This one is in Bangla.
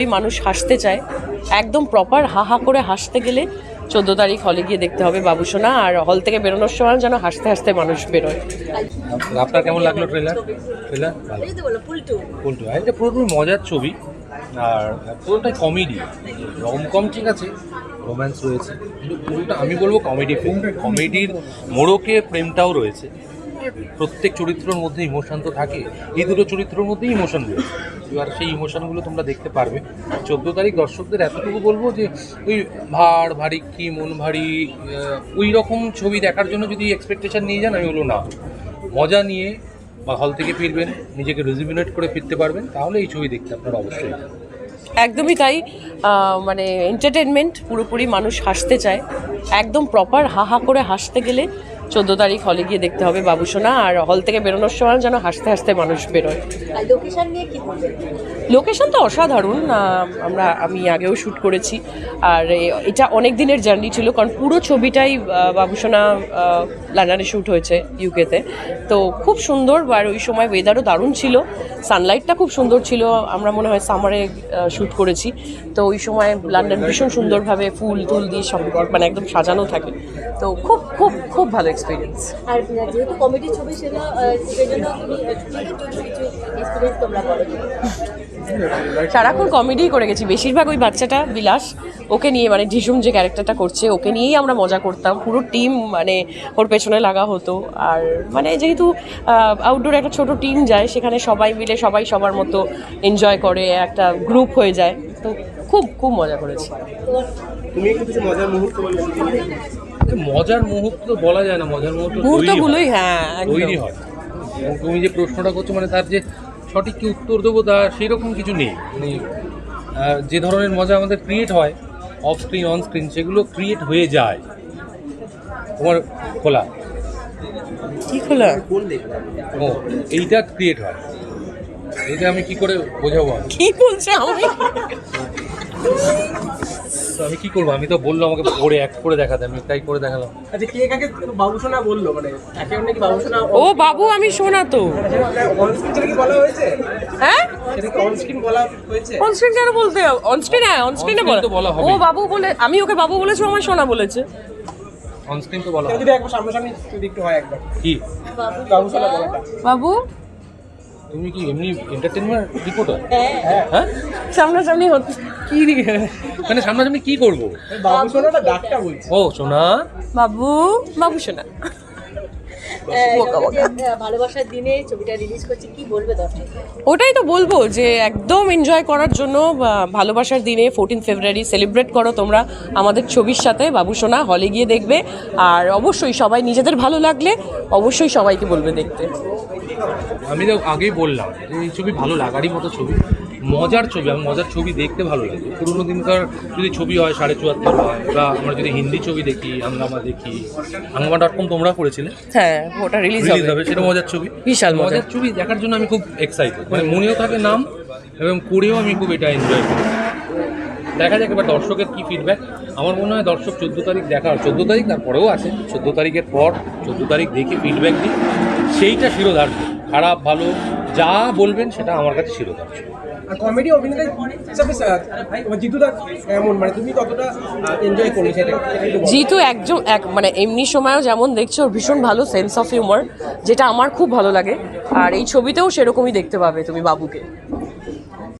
এই মানুষ হাসতে চায়। একদম প্রপার হা হা করে হাসতে গেলে চোদ্দ তারিখ হলে গিয়ে দেখতে হবে বাবুসোনা আর হল থেকে বেরোনোর সময় যেন হাসতে হাসতে মানুষ বেরোয়। আপনার কেমন লাগল ট্রেলার ট্রেলার এটা পুরোপুরি মজার ছবি আর পুরোটাই কমেডি রমকম ঠিক আছে রোম্যান্স রয়েছে কিন্তু পুরোটা আমি বলব কমেডি ফিল্ম কমেডির মোড়কে প্রেমটাও রয়েছে। প্রত্যেক চরিত্রের মধ্যে ইমোশন তো থাকে। এই দুটো চরিত্রের মধ্যেই ইমোশন রয়েছে। এবার সেই ইমোশনগুলো তোমরা দেখতে পারবে। চোদ্দ তারিখ দর্শকদের এতটুকু বলব যে, ওই ভার ভারী কি, মন ভারী ওই রকম ছবি দেখার জন্য যদি এক্সপেকটেশন নিয়ে যান, আমি বলব না। মজা নিয়ে বা হল থেকে ফিরবেন, নিজেকে রেজিমিনেট করে ফিরতে পারবেন, তাহলে এই ছবি দেখতে আপনারা অবশ্যই একদমই তাই। মানে এন্টারটেনমেন্ট পুরোপুরি মানুষ হাসতে চায়। একদম প্রপার হা হা করে হাসতে গেলে চোদ্দ তারিখ হলে গিয়ে দেখতে হবে বাবুসোনা আর হল থেকে বেরোনোর সময় যেন হাসতে হাসতে মানুষ বেরোয়। লোকেশন নিয়ে লোকেশন তো অসাধারণ আমরা আমি আগেও শ্যুট করেছি। আর এটা অনেক দিনের জার্নি ছিল কারণ পুরো ছবিটাই বাবুসোনা লন্ডনে শ্যুট হয়েছে ইউকেতে তো খুব সুন্দর আর ওই সময় ওয়েদারও দারুণ ছিল। সানলাইটটা খুব সুন্দর ছিল আমরা মনে হয় সামারে শ্যুট করেছি। তো ওই সময় লন্ডন ভীষণ সুন্দরভাবে ফুল টুল দিয়ে সব মানে একদম সাজানো থাকে। তো খুব খুব খুব ভালো এক্সপিরিয়েন্স আর যেহেতু কমেডি ছবি ছিল সেজন্য তুমি কিছু এক্সপিরিয়েন্স তোমরা করো। সারাক্ষণ কমেডি করে গেছি। বেশিরভাগ ওই বাচ্চাটা বিলাস ওকে নিয়ে মানে ঢিসুম যে ক্যারেক্টারটা করছে ওকে নিয়েই আমরা মজা করতাম। পুরো টিম মানে ওর পেছনে লাগা হতো। আর মানে যেহেতু আউটডোর একটা ছোট টিম যায় সেখানে সবাই মিলে সবাই সবার মতো এনজয় করে একটা গ্রুপ হয়ে যায়। তো খুব খুব মজা করেছি। তুমি কিছু মজার মুহূর্ত মজার মুহূর্ত বলা যায় না মজার মুহূর্ত হয়। মুহূর্তগুলোই হ্যাঁ তৈরি হয়। এবং তুমি যে প্রশ্নটা করছ মানে তার যে সঠিক কি উত্তর দেবো তা সেই রকম কিছু নেই। মানে যে ধরনের মজা আমাদের ক্রিয়েট হয় অফ স্ক্রিন অন স্ক্রিন সেগুলো ক্রিয়েট হয়ে যায়। তোমার খোলা? কি খোলা? ও এইটা ক্রিয়েট হয়। এইটা আমি কি করে বোঝাবো কি বলছে? আমি তো আমি কি করব? আমি তো বলল আমাকে পড়ে অ্যাক্ট করে দেখাতে আমি তাই করে দেখালাম। আচ্ছা কে কাকে বাবুসোনা বলল? মানে একে অন্য কি বাবুসোনা ও বাবু আমি শোনা তো। অনস্ক্রিন কি বলা হয়েছে? হ্যাঁ? সেটা কি অনস্ক্রিন বলা হয়েছে? অনস্ক্রিন কেন বলতে? অনস্ক্রিন হ্যাঁ অনস্ক্রিনে তো বলা ও বাবু বলে আমি ওকে বাবু বলেছি ও আমার সোনা বলেছে। অন স্ক্রিন তো বলা যদি একবার সামনাসামনি যদি একটু হয় একবার। কি? বাবুসোনা বলাটা। বাবু? তুমি কি এমনি এন্টারটেনমেন্ট রিপোর্টার হ্যাঁ। হ্যাঁ? সামনাসামনি হচ্ছে। কি মানে সামনাসামনি কি করব? বাবুসোনাটা ডাকটা বলছি। ও সোনা? বাবু বাবু সোনা। আহ, বোকা বোকা। যে, আহ, ভালোবাসার দিনে ছবিটা রিলিজ করছে কি বলবে দর্শক? ওটাই তো বলব যে একদম এনজয় করার জন্য ভালোবাসার দিনে ফোরটিন ফেব্রুয়ারি সেলিব্রেট করো তোমরা আমাদের ছবির সাথে বাবু সোনা হলে গিয়ে দেখবে। আর অবশ্যই সবাই নিজেদের ভালো লাগলে অবশ্যই সবাইকে বলবে দেখতে। আমি তো আগেই বললাম এই ছবি ভালো লাগারই মতো ছবি। মজার ছবি আমি মজার ছবি দেখতে ভালো লাগে। পুরোনো দিনকার যদি ছবি হয় সাড়ে চুয়াত্তর হয় বা আমরা যদি হিন্দি ছবি দেখি হাঙ্গামা দেখি হাঙ্গামা ডট কম তোমরা করেছিলে? হ্যাঁ ওটা রিলিজ হবে। সেটা মজার ছবি। বিশাল মজার ছবি দেখার জন্য আমি খুব এক্সাইটেড মানে মনেও থাকে নাম এবং করেও আমি খুব এটা এনজয় করি। দেখা যাক এবার দর্শকের কী ফিডব্যাক আমার মনে হয় দর্শক চোদ্দ তারিখ দেখার চোদ্দ তারিখ তারপরেও আছে। চোদ্দ তারিখের পর চোদ্দ তারিখ দেখে ফিডব্যাক দিই। সেইটা শিরোধার্য। খারাপ ভালো যা বলবেন সেটা আমার কাছে শিরোধার্য। আর কমেডি অভিনেতা হিসাবে মানে তুমি কতটা এনজয় করলে সেটা সেটা একটু বলো। জিতু একজন এক মানে এমনি সময়ও যেমন দেখছ ভীষণ ভালো সেন্স অফ হিউমার যেটা আমার খুব ভালো লাগে। আর এই ছবিতেও সেরকমই দেখতে পাবে তুমি বাবুকে।